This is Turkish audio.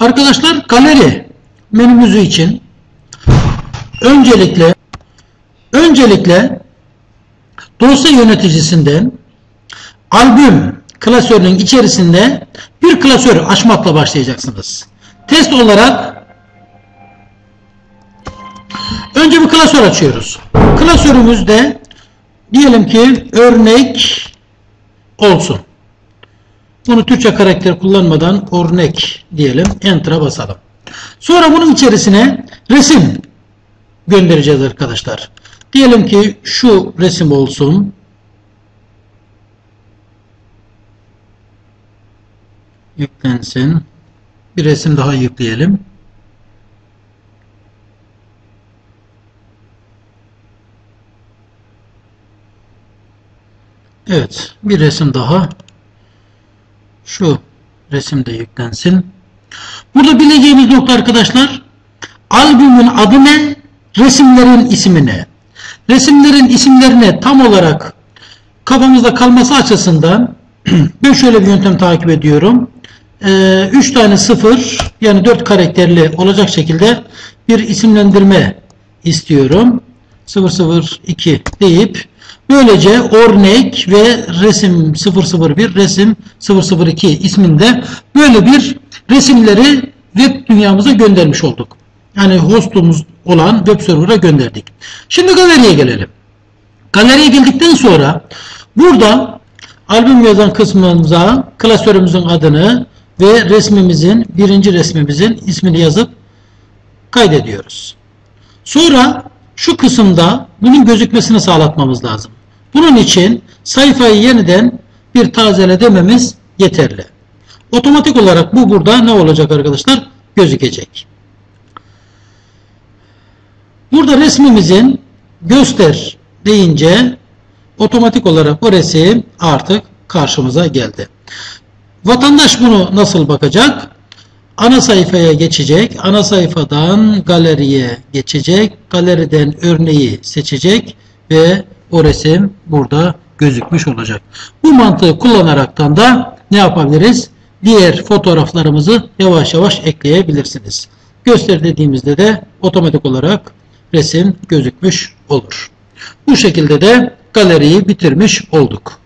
Arkadaşlar galeri menümüzü için öncelikle öncelikle dosya yöneticisinden albüm klasörünün içerisinde bir klasör açmakla başlayacaksınız. Test olarak önce bir klasör açıyoruz. Klasörümüzde diyelim ki örnek olsun. Bunu Türkçe karakter kullanmadan örnek diyelim. Enter'a basalım. Sonra bunun içerisine resim göndereceğiz arkadaşlar. Diyelim ki şu resim olsun. Yüklensin. Bir resim daha yükleyelim. Evet. Bir resim daha. Şu resim de yüklensin. Burada bileceğimiz nokta arkadaşlar albümün adı ne? Resimlerin ismi ne? Resimlerin isimlerine tam olarak kafamızda kalması açısından ben şöyle bir yöntem takip ediyorum. 3 tane sıfır yani 4 karakterli olacak şekilde bir isimlendirme istiyorum. 002 deyip böylece örnek ve resim 001 resim 002 isminde böyle bir resimleri web dünyamıza göndermiş olduk. Yani hostumuz olan web server'a gönderdik. Şimdi galeriye gelelim. Galeriye geldikten sonra burada albüm yazan kısmımıza klasörümüzün adını ve resmimizin birinci resmimizin ismini yazıp kaydediyoruz. Sonra şu kısımda bunun gözükmesini sağlatmamız lazım. Bunun için sayfayı yeniden bir tazele dememiz yeterli. Otomatik olarak bu burada ne olacak arkadaşlar? Gözükecek. Burada resmimizin göster deyince otomatik olarak o resim artık karşımıza geldi. Vatandaş bunu nasıl bakacak? Ana sayfaya geçecek. Ana sayfadan galeriye geçecek. Galeriden örneği seçecek ve o resim burada gözükmüş olacak. Bu mantığı kullanaraktan da ne yapabiliriz? Diğer fotoğraflarımızı yavaş yavaş ekleyebilirsiniz. Göster dediğimizde de otomatik olarak resim gözükmüş olur. Bu şekilde de galeriyi bitirmiş olduk.